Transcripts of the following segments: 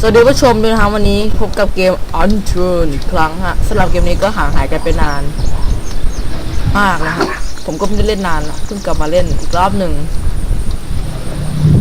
สวัสดีผู้ชมด้วยนะครับวันนี้พบกับเกม On t r u n อีกครั้งฮะสำหรับเกมนี้ก็ห่างหายกันไปนาน มากนะครับ ผมก็ไม่ได้เล่นนานละเพิ่งกลับมาเล่นอีกรอบหนึ่ง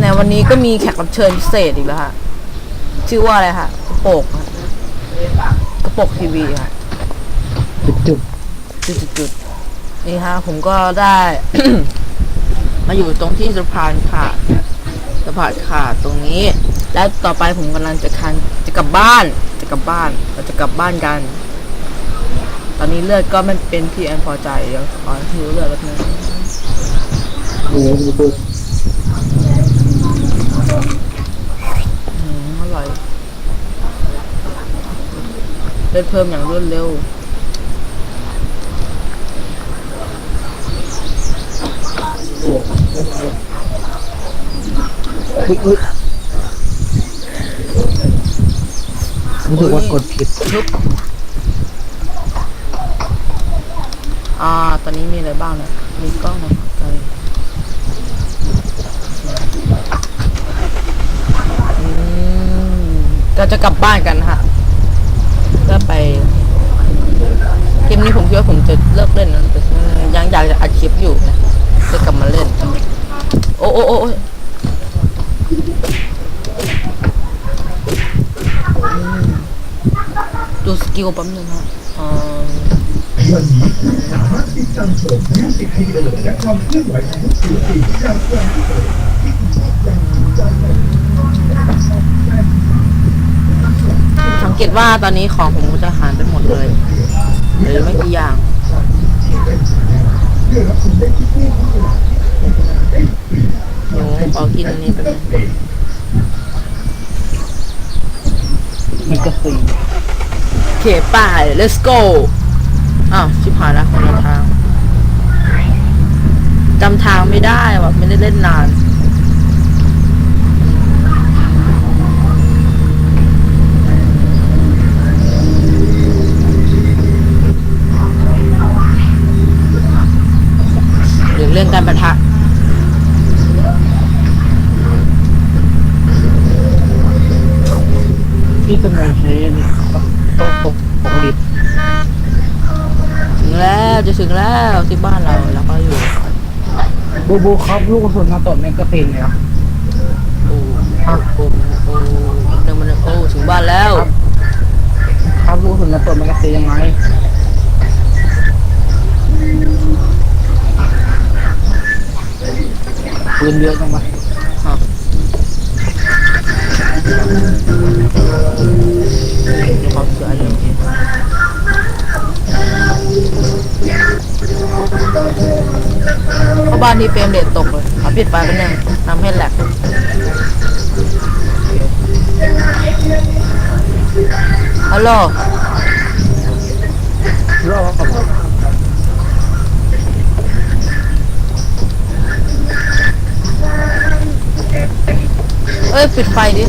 ในวันนี้ก็มีแขกรับเชิญพิเศษอีกแล้วฮะชื่อว่าอะไรฮะกระโปกฮะกระโปกทีวีฮะจุดจุดๆๆนี่ฮะผมก็ได้ มาอยู่ตรงที่สะพานขาด สะพานขาดตรงนี้ และต่อไปผมกำลังจะคันจะกลับบ้าน จะกลับบ้านเราจะกลับบ้านกัน ตอนนี้เลือดก็ไม่เป็นที่แอนพอใจเดี๋ยวขอหิวเลือดแป๊บนึงอร่อยเลือดเพิ่มอย่างรวดเร็วอุ๊ยอุ๊ย รู้สึกว่ากดผิดชุบอ่า ตอนนี้มีอะไรบ้างเนี่ย มีกล้องนะไกลอืมก็จะกลับบ้านกันฮะก็ไป เกมนี้ผมคิดว่าผมจะเลิกเล่นนะยังอยากจะอัดคลิปอยู่นะจะกลับมาเล่น โอ้โอ้โอ้ม ดูสกิลแป๊บนึงฮะอ่าสังเกตว่าตอนนี้ของผมจะหายไปหมดเลยเหรือไม่กี่อย่างหนูขอกินอันนี้ไปบนึงมันก็สีโอ เคไป่าย let's go อ้าวชิบหายล้วคนละทางจำทางไม่ได้ว่ะไม่ได้เล่นนานหรือเรื่องการประทะที่ตำแหน่งใช้นี่โต๊ะโต๊ะปกติ ถึงแล้ว จะถึงแล้วที่บ้านเราแล้วก็อยู่บูบูครับลูกกระสุนมาตดแมกกาซีนเลยเหรอโอ้โอ้โอ้หนึ่งมันงโอ้ถึงบ้านแล้ว ครับลูกกระสุนมาตดแมกกาซีนยังไงปืนเยอะจังวะอะดูความสวยเลย เพราะบ้านนี้เฟรมเรทตกเลยขอปิดไฟกันหนึ่งทำให้แหลกฮัลโหลรอเอ้ยปิดไฟดิ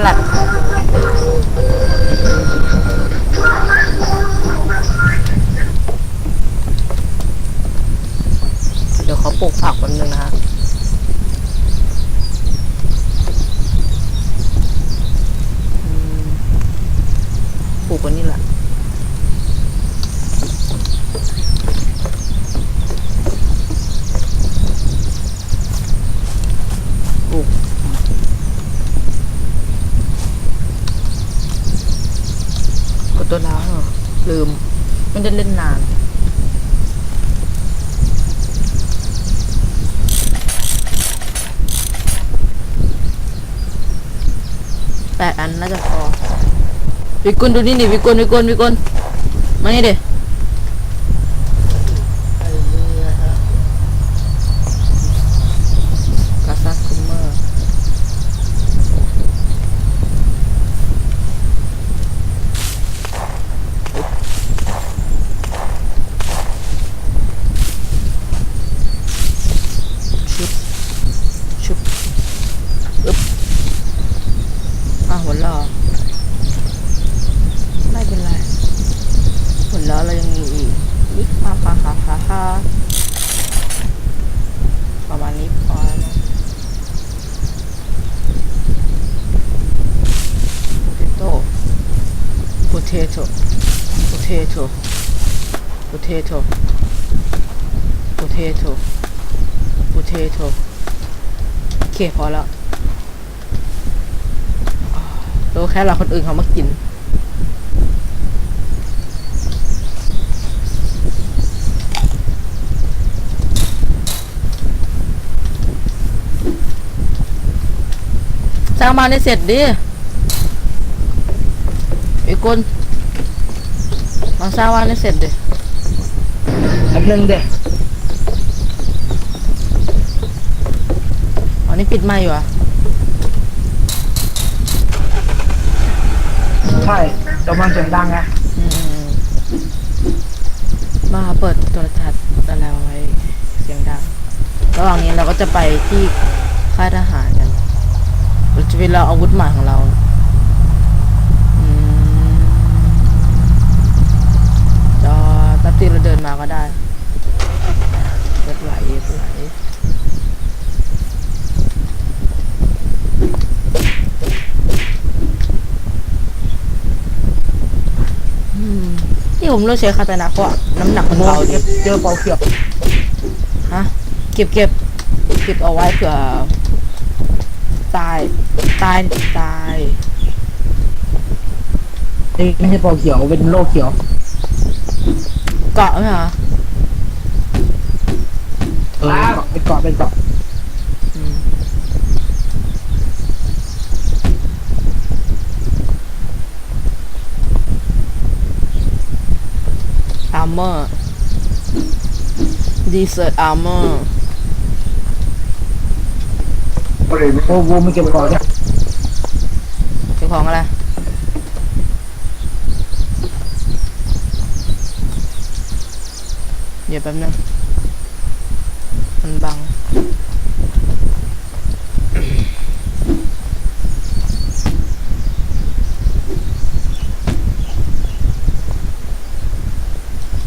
แหลก เขาปลูกผักแป๊บนึงนะฮะปลูกวันนี้แหละปลูกกดตัวแล้วเหรอลืมไม่ได้เล่นนาน แปดอันน่าจะพอวิกุลดูนี่นี่วิกุลวิกุลวิกุลมานี่ดิกาซาคุมเมอร์ ชุบ ชุบอึ๊บอะหัวเราะไม่เป็นไรหัวเราะ potato potato potato potato potato โอเคพอแล้วอ่าแล้วแค่เราคนอื่นเขามากินสร้างบ้านให้เสร็จดิ ไอ้คนลองสร้างบ้านให้เสร็จดิอันหนึ่งเด็กอ๋อนี่ปิดไม่อยู่อะใช่แต่มันเสียงดังไงอืมบ้าเปิดโทรทัศน์อะไรเอาไว้ เสียงดัง ระหว่างนี้เราก็จะไปที่ค่ายทหารกันเราจะไปเราอาวุธใหม่ของเรา ตีเราเดินมาก็ได้เลือดไหลเลือดไหลที่ผมเลือกใช้คาตานะเพราะน้ำหนักมันเบาดีเจอเปาเขียวฮะเก็บเก็บเก็บเอาไว้เผื่อตายตายตายไม่ใช่เปาเขียวเป็นโลกเขียว เกาะไหมเหรอเออเป็นเกาะเป็นเกาะอืมอาร์เมอร์ดีเซอร์อาร์เมอร์โอ้โหไม่เก็บเกาะเนี่ยเจ้าของอะไร เดี๋ยวแป๊บนึงมันบัง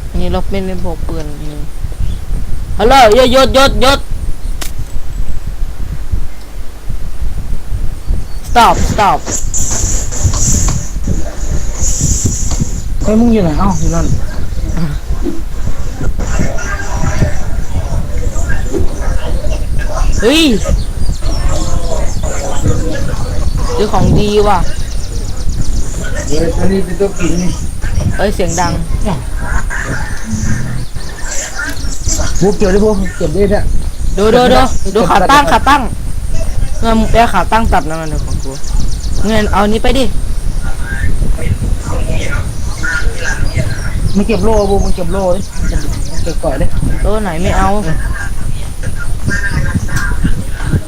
อันนี้เราเป็นเป็นพกปืนนี่ฮัลโหลยยุดยุดยุด stop stop เฮ้ยมึงอยู่ไหนอ้าวอยู่นั่น เฮ้ยเจอของดีว่ะ เฮ้ยอันนี้เป็นตัวกินนี่เอ้ยเสียงดังบูเกี่ยวได้บูเก็บได้เนี่ยดูดูดูดูขาตั้งขาตั้งเงินแปลขาตั้งตัดนั่นนะของกูเงินเอานี้ไปดิ มึงเก็บโล่บูมึงเก็บโล่ดิเก็บเกาะดิตัวไหนไม่เอา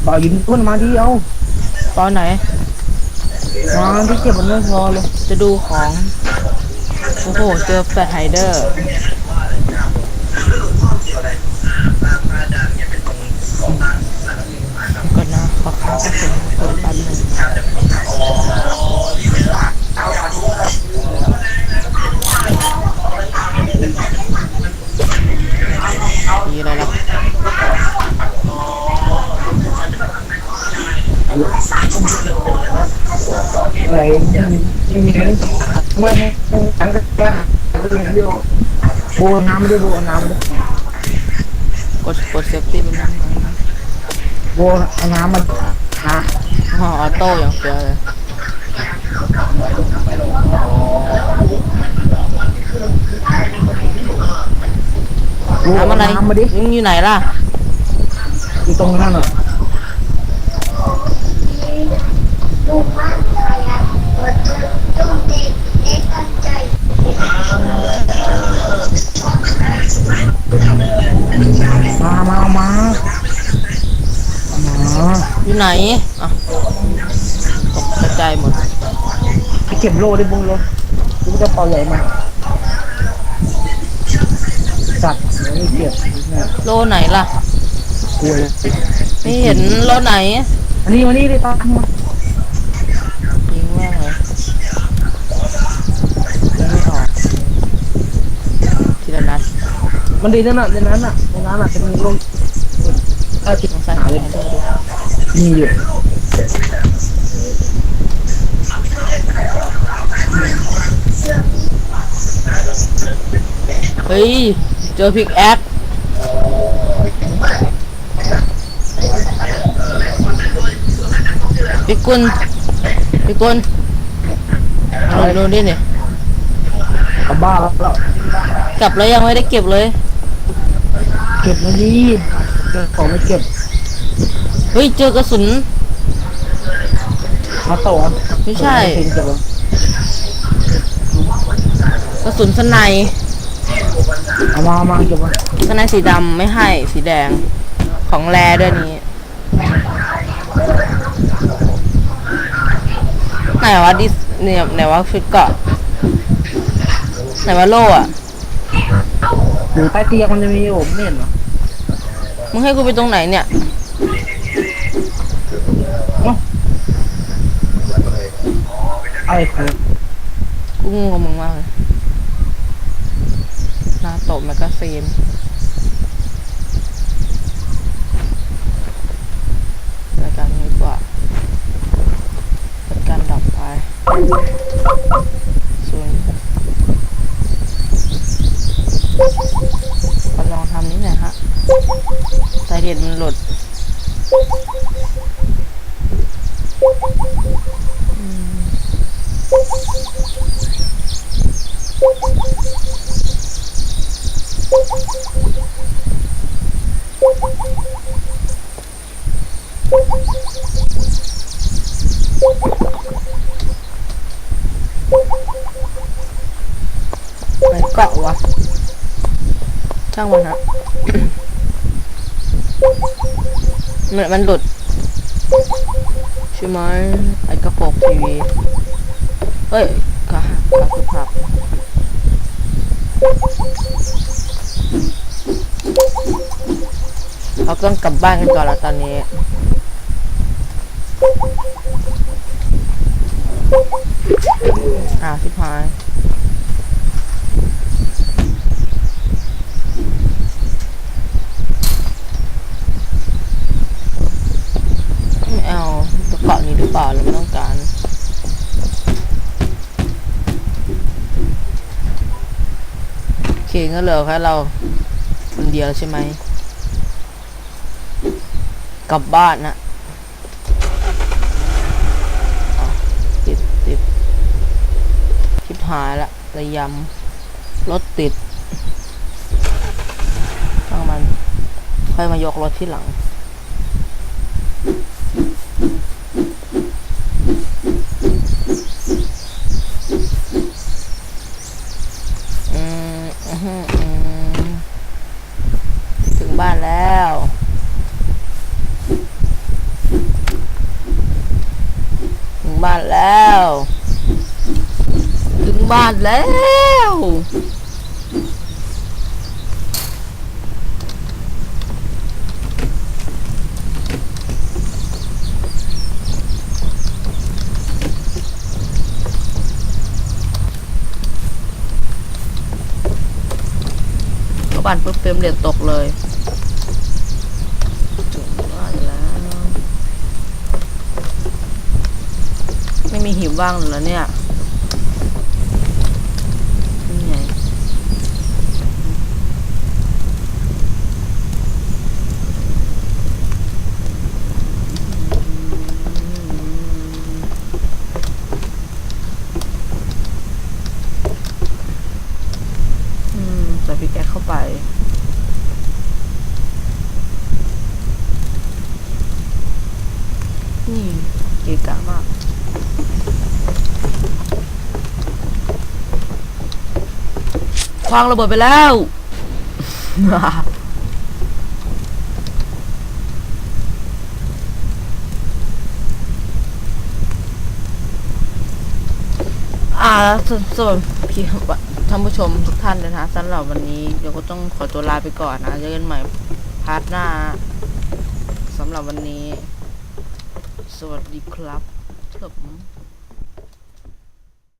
เปายินต้นมาดิเอาตอนไหนมาที่เก็บมันไม่พอเลย จะดูของ โอ้โห เจอแฟลชไฮเดอร์ก่อนนะขอค้างกระสุนปืนแป๊บหนึง อะไรยังมียังมีเมื่อไงทั้งกันกันเดียวบูน้ำด้วยบูน้ำด้วยกดกดเซฟตี้มันนั่งบูเอาน้ำมาหาอ๋อออโต้อย่างเดียวเลยบูทำอะไรน้ำมาดิมึงอยู่ไหนล่ะอยู่ตรงนั้นอะมา ไหนอะตกกระจายหมดไปเก็บโล่ดิบุ้งโล่ดูจะเป่าใหญ่มาสัตว์เดี๋ยวไม่เก็บเนี่ยโลไหนล่ะ กลัวเลยไม่เห็นโลไหน อันนี้มานี่เลยตามมายิงแม่งเลยยิงไม่ออกทีละนัดมันดีนั่นน่ะในนั้นน่ะในนั้นน่ะจะมีโล่ถ้าคิดต้องใส่หาหาเลเลยยดู มีอยู่เฮ้ย เจอพิกแอคพิกุลพิกุลเอาดูดิเนี่ยกลับบ้านแล้วกลับแล้วยังไม่ได้เก็บเลย เก็บมาดีเก็บของไม่เก็บ เฮ้ยเจอกระสุน มาต่อไม่ใช่เก็บแล้วกระสุนสไนป์เอามาเอามาเก็บมาสไนป์สีดำไม่ให้สีแดงของแรด้วยนี้ไหนวะดิสเนี่ยไหนวะฟิกเกาะไหนวะโล่อะอยู่ใต้เตียงมันจะมีอยู่ไม่เห็นเหรอมึงให้กูไปตรงไหนเนี่ย ครับ กูงงกับมึงมากเลยนาโตะแมกกาซีนรายการนี้ดีกว่าเป็นการดับไฟส่วนก็ลองทำนี้หน่อยฮะสายเด็ดมันหลุดอืม ไหนเกาะวะช่างมันฮะมันมันหลุดใช่ไหมไอ้กระโปรงทีวี เฮ้ยกระกระสุนผักเราต้องกลับบ้านกันก่อนล้วตอนนี้อ้าวชิบหายไม่เอากระเป๋านี้หรือเปล่าเราไม่ต้องการ โอ เคก็เหลือแค่เราคนเดียวใช่ไหม กลับบ้านนะติดติดชิบหายละระยำรถติดช่างมัน ค่อยมายกรถที่หลัง อืมอื้อหืออืมถึงบ้านแล้ว ถึงบ้านแล้ว ถึง บ้านแล้ว ก็บันปุ๊บเฟรมเรียนตกเลยถึงบ้านแล้วไม่มีหิวว่างหรอเนี่ยนี่ไงอืมใส่พริกแกงเข้าไป นี่เกะกะมาก ควางระเบิดไปแล้ว อ่าสส่วนพี่ท่านผู้ชมทุกท่านเลยนะสำหรับวันนี้เดี๋ยวก็ต้องขอตัวลาไปก่อนนะเจอกันใหม่พาร์ทหน้าสำหรับวันนี้ สวัสดีครับผม